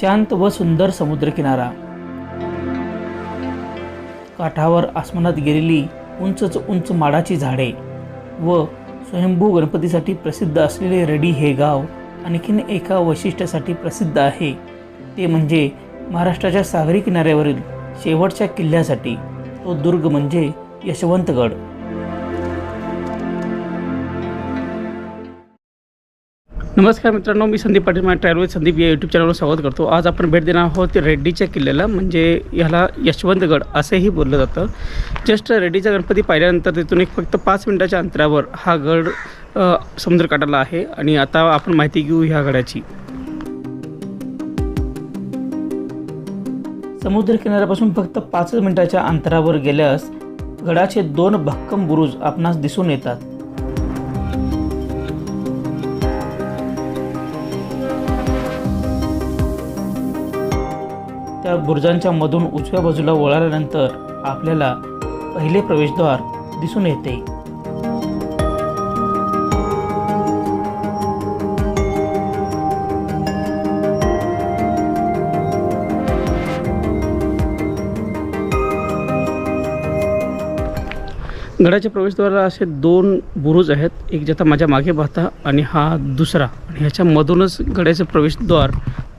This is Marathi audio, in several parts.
शांत व सुंदर समुद्रकिनारा. काठावर आसमानात गेलेली उंचच उंच माडाची झाडे व स्वयंभू गणपतीसाठी प्रसिद्ध असलेले रडी हे गाव आणखीन एका वैशिष्ट्यासाठी प्रसिद्ध आहे. ते म्हणजे महाराष्ट्राच्या सागरी किनाऱ्यावरील शेवटच्या किल्ल्यासाठी. तो दुर्ग म्हणजे यशवंतगड. नमस्कार मित्रांनो मी संदीप पाटील माझ्या ट्रॅव्हल संदीप या यूट्यूब चॅनलवर स्वागत करतो. आज आपण भेट देणार आहोत रेड्डीच्या किल्ल्याला म्हणजे ह्याला यशवंतगड असंही बोललं जातं. जस्ट रेड्डीचा गणपती पाहिल्यानंतर तिथून एक फक्त पाच मिनिटाच्या अंतरावर हा गड समुद्रकाठाला आहे आणि आता आपण माहिती घेऊ ह्या गडाची. समुद्रकिनाऱ्यापासून फक्त पाच मिनिटाच्या अंतरावर गेल्यास गडाचे दोन भक्कम बुरुज आपणास दिसून येतात. त्या बुरुजांच्या मधून उजव्या बाजूला वळाल्यानंतर आपल्याला पहिले प्रवेशद्वार दिसून येते. गडाच्या प्रवेशद्वाराला असे दोन बुरुज आहेत. एक ज्याचा माझ्या मागे पाहता आणि हा दुसरा. आणि ह्याच्यामधूनच गडाचं प्रवेशद्वार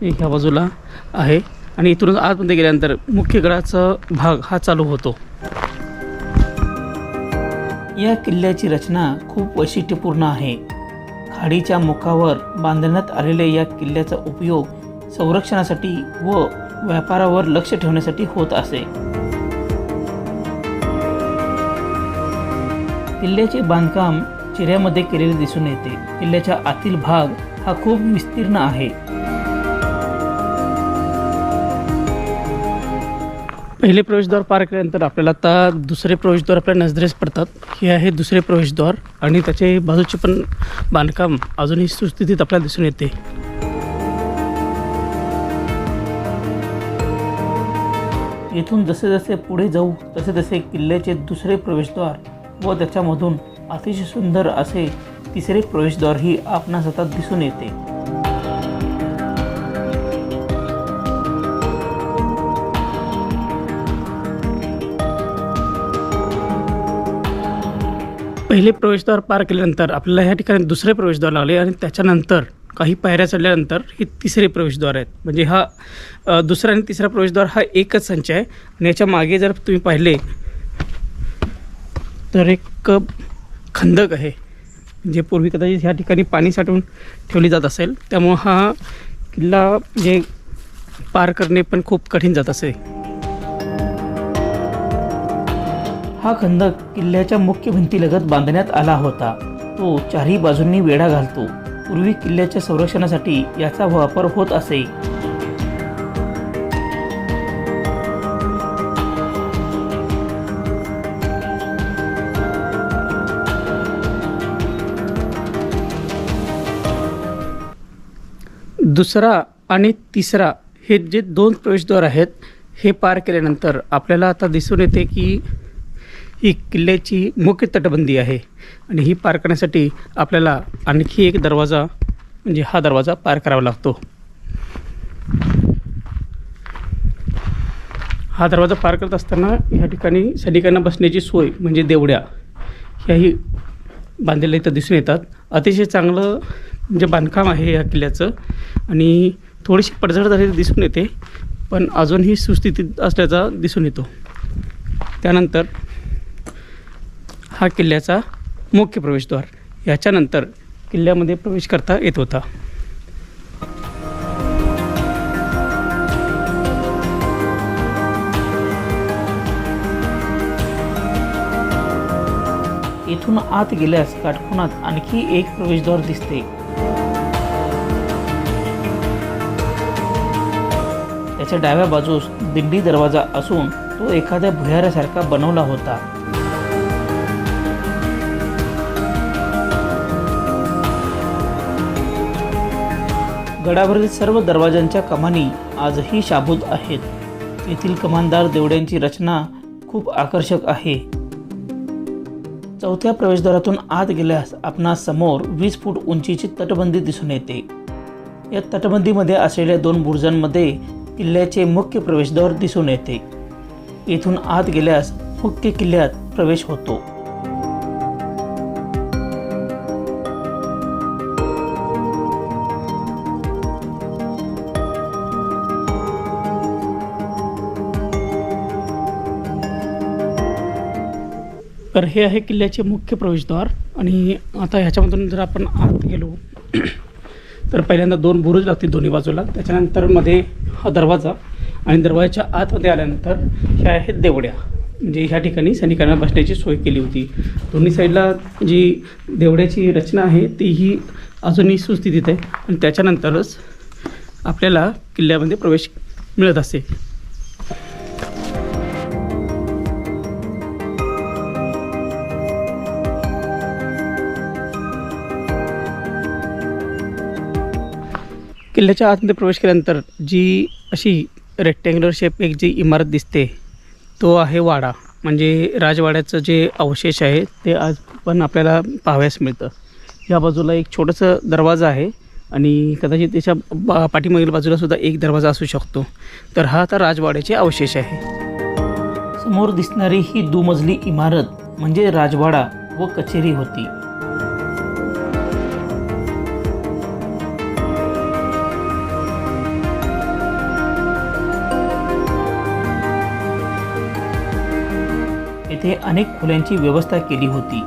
ह्या बाजूला आहे. आणि इथूनच आतमध्ये गेल्यानंतर मुख्य गडाचा भाग हा चालू होतो. या किल्ल्याची रचना खूप वैशिष्ट्यपूर्ण आहे. खाडीच्या मुखावर बांधण्यात आलेल्या या किल्ल्याचा उपयोग संरक्षणासाठी व व्यापारावर लक्ष ठेवण्यासाठी होत असे. किल्ल्याचे बांधकाम चिऱ्यामध्ये केलेले दिसून येते. किल्ल्याच्या आतील भाग हा खूप विस्तीर्ण आहे. पहिले प्रवेशद्वार पार केल्यानंतर आपल्याला आता दुसरे प्रवेशद्वार आपल्या नजरेस पडतात. हे आहे दुसरे प्रवेशद्वार आणि त्याचे बाजूचे पण बांधकाम अजूनही सुस्थितीत आपल्याला दिसून येते. येथून जसे जसे पुढे जाऊ तसे तसे किल्ल्याचे दुसरे प्रवेशद्वार व त्याच्यामधून अतिशय सुंदर असे तिसरे प्रवेशद्वारही आपणास आता दिसून येते. पहिले प्रवेशद्वार पार केल्यानंतर आपल्याला ह्या ठिकाणी दुसरे प्रवेशद्वार लागले आणि त्याच्यानंतर काही पायऱ्या चढल्यानंतर हे तिसरे प्रवेशद्वार आहेत. म्हणजे हा दुसरा आणि तिसरा प्रवेशद्वार हा एकच संच आहे. आणि याच्या मागे जर तुम्ही पाहिले तर एक खंदक आहे. जे पूर्वी कदाचित ह्या ठिकाणी पाणी साठवून ठेवली जात असेल त्यामुळं हा किल्ला म्हणजे पार करणे पण खूप कठीण जात असे. हा खंदक किल्ल्याच्या मुख्य भिंतीलगत बांधण्यात आला होता. तो चारही बाजूंनी वेढा घालतो. पूर्वी किल्ल्याच्या संरक्षणासाठी याचा वापर होत असे. दुसरा आणि तिसरा हे जे दोन प्रवेशद्वार आहेत हे पार केल्यानंतर आपल्याला आता दिसून येते की ही किल्ल्याची मुख्य तटबंदी आहे. आणि ही पार करण्यासाठी आपल्याला आणखी एक दरवाजा म्हणजे हा दरवाजा पार करावा लागतो. हा दरवाजा पार करत असताना ह्या ठिकाणी सैनिकांना बसण्याची सोय म्हणजे देवड्या ह्याही बांधलेल्या इथं दिसून येतात. अतिशय चांगलं म्हणजे बांधकाम आहे या किल्ल्याचं. आणि थोडीशी पडझड झालेली दिसून येते पण अजूनही सुस्थितीत असल्याचा दिसून येतो. त्यानंतर हा किल्ल्याचा मुख्य प्रवेशद्वार. याच्यानंतर किल्ल्यामध्ये प्रवेश करता येत होता. इथून आत गेल्यास काटकोणात आणखी एक प्रवेशद्वार दिसते. त्याच्या डाव्या बाजूस दिंडी दरवाजा असून तो एखाद्या भुयारासारखा बनवला होता. गडावरील सर्व दरवाजांच्या कमानी आजही शाबूत आहेत. येथील कमानदार देवड्यांची रचना खूप आकर्षक आहे. चौथ्या प्रवेशद्वारातून आत गेल्यास आपणास समोर वीस फूट उंचीची तटबंदी दिसून येते. या तटबंदीमध्ये असलेल्या दोन बुर्जांमध्ये किल्ल्याचे मुख्य प्रवेशद्वार दिसून येते. येथून आत गेल्यास मुख्य किल्ल्यात प्रवेश होतो. हे आहे किल्ल्याचे मुख्य प्रवेशद्वार. आणि आता ह्याच्यामधून जर आपण आत गेलो तर पहिल्यांदा दोन बुरुज लागतील दोन्ही बाजूला. त्याच्यानंतरमध्ये हा दरवाजा आणि दरवाजाच्या आतमध्ये आल्यानंतर ह्या आहेत देवड्या. म्हणजे ह्या ठिकाणी सैनिकांना बसण्याची सोय केली होती. दोन्ही साईडला जी देवड्याची रचना आहे तीही अजूनही सुस्थितीत आहे. आणि त्याच्यानंतरच आपल्याला किल्ल्यामध्ये प्रवेश मिळत असे. किल्ल्याच्या आतमध्ये प्रवेश केल्यानंतर जी अशी रेक्टँग्युलर शेप एक जी इमारत दिसते तो आहे वाडा. म्हणजे राजवाड्याचं जे अवशेष आहे ते आज पण आपल्याला पाहाव्यास मिळतं. या बाजूला एक छोटंसं दरवाजा आहे आणि कदाचित त्याच्या बा पाठीमागील बाजूलासुद्धा एक दरवाजा असू शकतो. तर हा आता राजवाड्याचे अवशेष आहे. समोर दिसणारी ही दुमजली इमारत म्हणजे राजवाडा व कचेरी होती. येथे अनेक खोल्यांची व्यवस्था केली होती.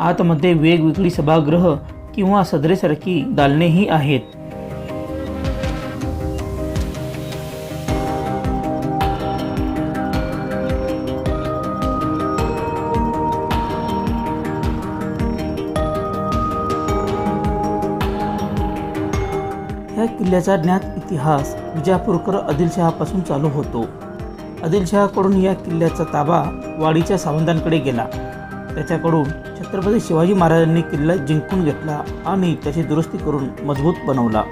आतमध्ये वेगवेगळी सभागृह किंवा सदरेसारखी दालनेही आहेत. या किल्ल्याचा ज्ञात इतिहास विजापूरकर आदिलशहापासून चालू होतो. आदिलशहाकडून या किल्ल्याचा ताबा वाडीच्या सावंतांकडे गेला. त्याच्याकडून छत्रपती शिवाजी महाराजांनी किल्ला जिंकून घेतला आणि त्याची दुरुस्ती करून मजबूत बनवला.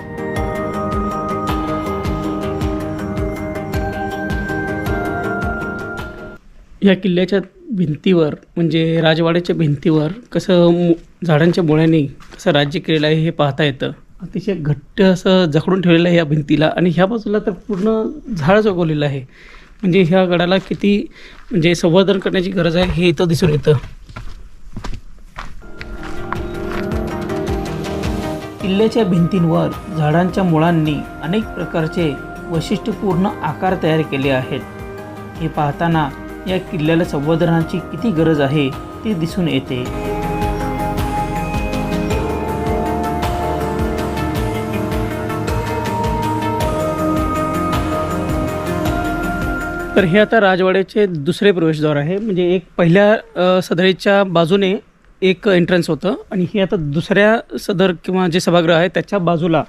या किल्ल्याच्या भिंतीवर म्हणजे राजवाड्याच्या भिंतीवर कसं झाडांच्या मुळ्यांनी कसं राज्य केलेलं आहे हे पाहता येतं. अतिशय घट्ट असं जखडून ठेवलेलं आहे या भिंतीला. आणि ह्या बाजूला तर पूर्ण झाड उगवलेलं आहे. म्हणजे ह्या गडाला किती म्हणजे संवर्धन करण्याची गरज आहे हे इथं दिसून येतं. किल्ल्याच्या भिंतींवर झाडांच्या मुळांनी अनेक प्रकारचे वैशिष्ट्यपूर्ण आकार तयार केले आहेत. हे पाहताना या किल्ल्याला संवर्धनाची किती गरज आहे ते दिसून येते. तर हे आता राजवाड्याचे दुसरे प्रवेशद्वार आहे. म्हणजे एक पहिल्या सदरेच्या सदरीच्या बाजूने एक एंट्रन्स होतं आणि हे आता दुसऱ्या सदर किंवा जे सभागृह आहे त्याच्या बाजूला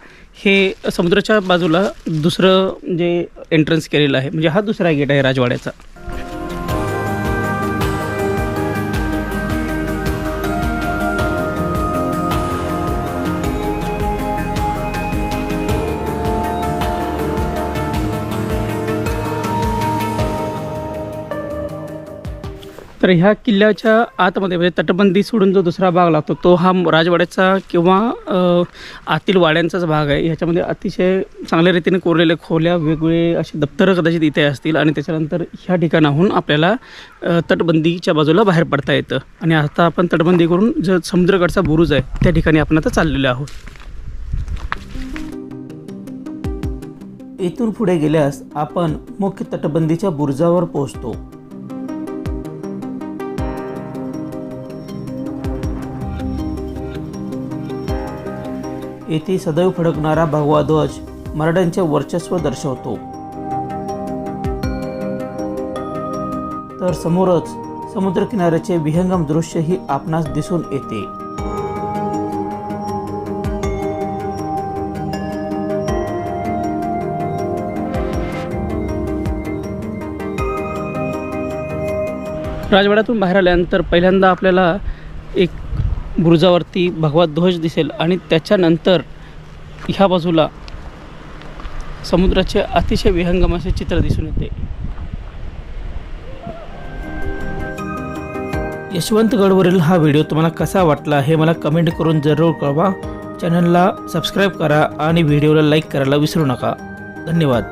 हे समुद्राच्या बाजूला दुसरं म्हणजे जे एंट्रन्स केलेलं आहे. म्हणजे हा दुसरा गेट आहे राजवाड्याचा. तर ह्या किल्ल्याच्या आतमध्ये म्हणजे तटबंदी सोडून जो दुसरा भाग लागतो तो हा राजवाड्याचा किंवा आतील वाड्यांचाच भाग आहे. ह्याच्यामध्ये अतिशय चांगल्या रीतीने कोरलेल्या खोल्या वेगवेगळे असे दप्तरं कदाचित इथे असतील आणि त्याच्यानंतर ह्या ठिकाणाहून आपल्याला तटबंदीच्या बाजूला बाहेर पडता येतं. आणि आता आपण तटबंदी करून जो समुद्रगडचा बुरुज आहे त्या ठिकाणी आपण आता चाललेलो आहोत. येथून पुढे गेल्यास आपण मुख्य तटबंदीच्या बुरुजावर पोहोचतो. येथे सदैव फडकणारा भगवा ध्वज मराठ्यांचे वर्चस्व दर्शवतो. तर समोरच समुद्रकिनाऱ्याचे विहंगम दृश्यही आपणास दिसून येते. राजवाड्यातून बाहेर आल्यानंतर पहिल्यांदा आपल्याला एक बुरुजावरती भगवा ध्वज दिसेल आणि त्याच्यानंतर ह्या बाजूला समुद्राचे अतिशय विहंगम असे चित्र दिसून येते. यशवंतगडवरील हा व्हिडिओ तुम्हाला कसा वाटला हे मला कमेंट करून जरूर कळवा. चॅनलला सबस्क्राईब करा आणि व्हिडिओला लाईक करायला विसरू नका. धन्यवाद.